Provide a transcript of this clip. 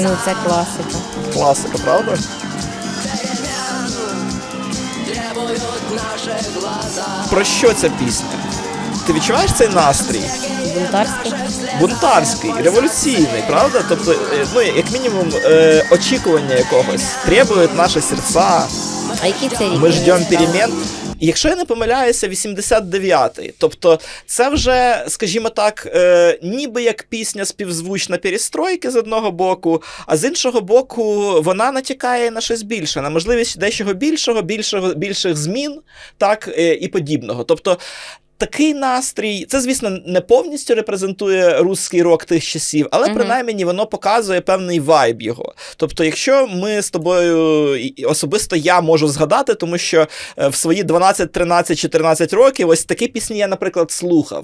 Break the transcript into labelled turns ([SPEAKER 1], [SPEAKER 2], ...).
[SPEAKER 1] Ну, це класика.
[SPEAKER 2] Класика, правда? Про що ця пісня? Ти відчуваєш цей настрій?
[SPEAKER 1] Бунтарський.
[SPEAKER 2] Бунтарський, революційний, правда? Тобто, е, ну, як мінімум, е, очікування якогось требують наші серця.
[SPEAKER 1] А який це рік?
[SPEAKER 2] Ми ждемо перемен. Якщо я не помиляюся, 89-й. Тобто, це вже, скажімо так, е, ніби як пісня співзвучна перестройки з одного боку, а з іншого боку, вона натякає на щось більше, на можливість дещого більшого, більшого більших змін, так е, і подібного. Тобто. Такий настрій, це, звісно, не повністю репрезентує русський рок тих часів, але
[SPEAKER 1] угу.
[SPEAKER 2] принаймні воно показує певний вайб його. Тобто, якщо ми з тобою, особисто я можу згадати, тому що е, в свої 12, 13, 14 років ось такі пісні я, наприклад, слухав.